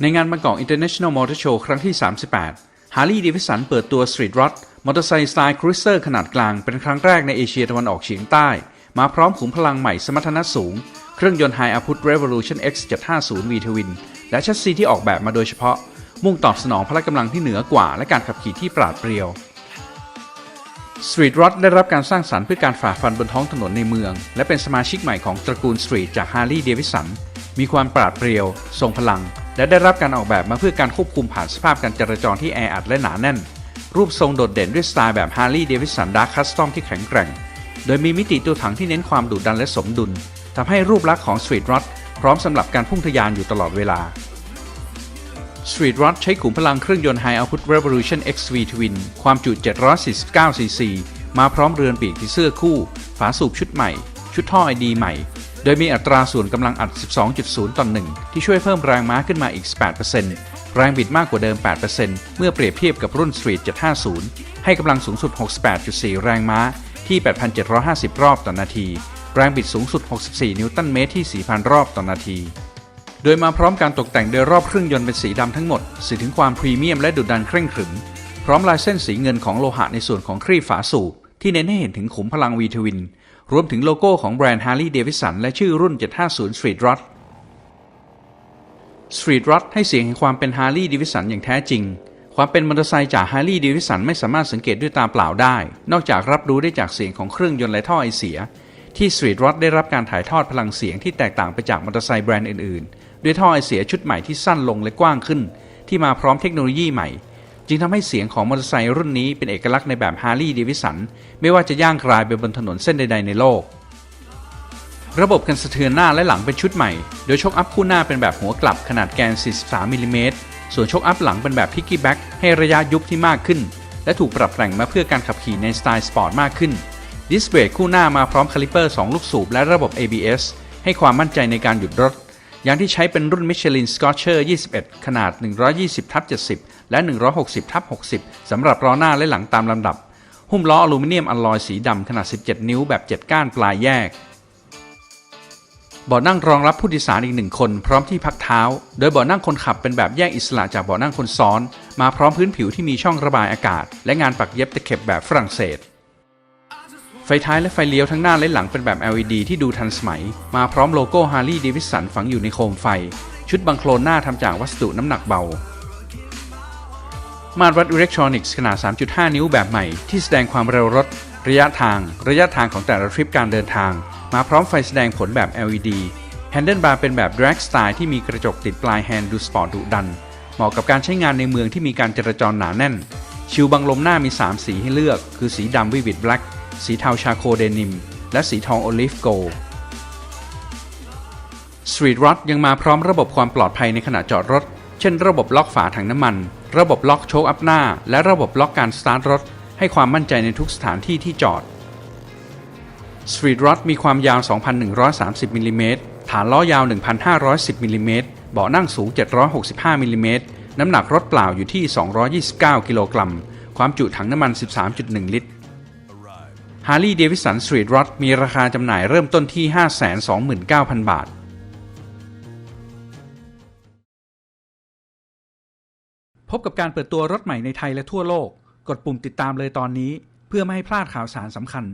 ในงานบางกอก International Motor Show ครั้งที่ 38 Harley Davidson เปิดตัว Street Rod มอเตอร์ไซค์สไตล์ครูเซอร์ขนาดกลางเป็นครั้งแรกในเอเชียตะวันออกเฉียงใต้ มาพร้อมขุมพลังใหม่สมรรถนะสูง เครื่องยนต์ High Output Revolution X 750 V Twin และชัสซีที่ออกแบบมาโดยเฉพาะ มุ่งตอบสนองพละกำลังที่เหนือกว่า และการขับขี่ที่ปราดเปรียว Street Rod ได้รับการสร้างสรรค์เพื่อการฝ่าฟันบนท้องถนนในเมือง และเป็นสมาชิกใหม่ของตระกูล Street จาก Harley Davidson มีความปราดเปรียว ทรงพลัง และได้รับการออกแบบมาเพื่อการควบคุมผ่านสภาพการจราจรที่แออัดและหนาแน่น รูปทรงโดดเด่นด้วยสไตล์แบบ Harley Davidson Dark Custom ที่แข็งแกร่ง โดยมีมิติตัวถังที่เน้นความดุดันและสมดุลทำให้รูปลักษณ์ของ Street Rod พร้อมสำหรับการพุ่งทะยานอยู่ตลอดเวลา Street Rod ใช้ขุมพลังเครื่องยนต์ High Output Revolution XV Twin ความจุ 749 cc มาพร้อมเรือนปีกที่เสื้อคู่ ฝาสูบชุดใหม่ ชุดท่อไอดีใหม่ โดยมีอัตราส่วนกำลังอัด 12.0 ต่อ 1 ที่ช่วยเพิ่มแรงม้าขึ้นมาอีก8%แรงบิดมากกว่าเดิม 8%เมื่อเปรียบเทียบกับรุ่น Street 750 ให้กำลังสูงสุด 68.4 แรงม้าที่ 8,750 รอบต่อนาที แรงบิดสูงสุด 64 นิวตันเมตรที่ 4,000 รอบต่อนาที โดยมาพร้อมการตกแต่งโดยรอบเครื่องยนต์เป็นสีดำทั้งหมดสื่อถึงความพรีเมียมและดุดันเคร่งขรึม พร้อมลายเส้นสีเงินของโลหะในส่วนของครีบฝาสูบที่เน้นให้เห็นถึงขุมพลัง V Twin รวมถึงโลโก้ของแบรนด์ Harley Davidson และชื่อรุ่น 750 Street Rod Street Rod ให้เสียงแห่งความเป็น Harley Davidson อย่างแท้จริง ความเป็นมอเตอร์ไซค์จาก Harley Davidson ไม่สามารถสังเกตด้วยตาเปล่าได้ นอกจากรับรู้ได้จากเสียงของเครื่องยนต์และท่อไอเสีย ที่ Street Rod ได้รับการถ่ายทอดพลังเสียงที่แตกต่างไปจากมอเตอร์ไซค์แบรนด์อื่นๆ ด้วยท่อไอเสียชุดใหม่ที่สั้นลงและกว้างขึ้น ที่มาพร้อมเทคโนโลยีใหม่ จึงทำให้เสียงของมอเตอร์ไซค์รุ่นนี้เป็นเอกลักษณ์ในแบบ Harley Davidson ไม่ว่าจะย่างกรายไปบนถนนเส้นใด ๆ ในโลก ระบบกันสะเทือนหน้าและหลังเป็นชุดใหม่ โดยชกอัพคู่หน้าเป็นแบบหัวกลับขนาดแกน 43มิลลิเมตรส่วนชกอัพหลังเป็นแบบพิกกี้แบ็กให้ระยะยุบที่มากขึ้น และถูกปรับแต่งมาเพื่อการขับขี่ในสไตล์สปอร์ตมากขึ้นดิสเบรกคู่หน้ามาพร้อมคาลิเปอร์ 2 ลูกสูบและระบบ ABS ให้ความมั่นใจในการหยุดรถ ย่างที่ใช้เป็นรุ่น Michelin Scotcher 21 ขนาด 120ทับ70 และ 160ทับ60 สำหรับล้อหน้าและหลังตามลำดับ หุ้มล้ออลูมิเนียมอลลอยสีดำขนาด 17 นิ้วแบบ 7 ก้านปลายแยกเบาะนั่งรองรับผู้โดยสารอีกหนึ่งคนพร้อมที่พักเท้า โดยเบาะนั่งคนขับเป็นแบบแยกอิสระจากเบาะนั่งคนซ้อน มาพร้อมพื้นผิวที่มีช่องระบายอากาศ และงานปักเย็บตะเข็บแบบฝรั่งเศส ไฟท้ายและไฟเลี้ยวทั้งหน้าและหลังเป็นแบบ LED ที่ดูทันสมัย มาพร้อมโลโก้ Harley Davidson ฝังอยู่ในโคมไฟ ชุดบังโคลนหน้าทำจากวัสดุน้ำหนักเบา มาตรวัดอิเล็กทรอนิกส์ขนาด 3.5 นิ้วแบบใหม่ ที่แสดงความเร็วรถ ระยะทาง ระยะทางของแต่ละทริปการเดินทาง มาพร้อมไฟแสดงผลแบบ LED แฮนเดิลบาร์เป็นแบบ drag style ที่มีกระจกติดปลายแฮนด์ดูสปอร์ตดุดัน เหมาะกับการใช้งานในเมืองที่มีการจราจรหนาแน่น ชิวบังลมหน้ามี 3 สีให้เลือก คือสีดำวิวิดแบล็ก สีเทาชาโคเดนิม และสีทองโอลิฟโกล Street Rod ยังมาพร้อมระบบความปลอดภัยในขณะจอดรถ เช่นระบบล็อกฝาถังน้ำมัน ระบบล็อกโชคอัพหน้า และระบบล็อกการสตาร์ทรถ ให้ความมั่นใจในทุกสถานที่ที่จอด Street Rod มีความยาว 2,130มิลลิเมตรฐานล้อยาว 1,510มิลลิเมตรเบาะนั่งสูง 765มิลลิเมตรน้ำหนักรถเปล่าอยู่ที่ 229 กิโลกรัม ความจุถังน้ำมัน 13.1 ลิตร Harley Davidson Street Rod มีราคาจำหน่ายเริ่มต้นที่ 529,000 บาทพบกับการเปิดตัวรถใหม่ในไทยและทั่วโลก กดปุ่มติดตามเลยตอนนี้ เพื่อไม่ให้พลาดข่าวสารสำคัญ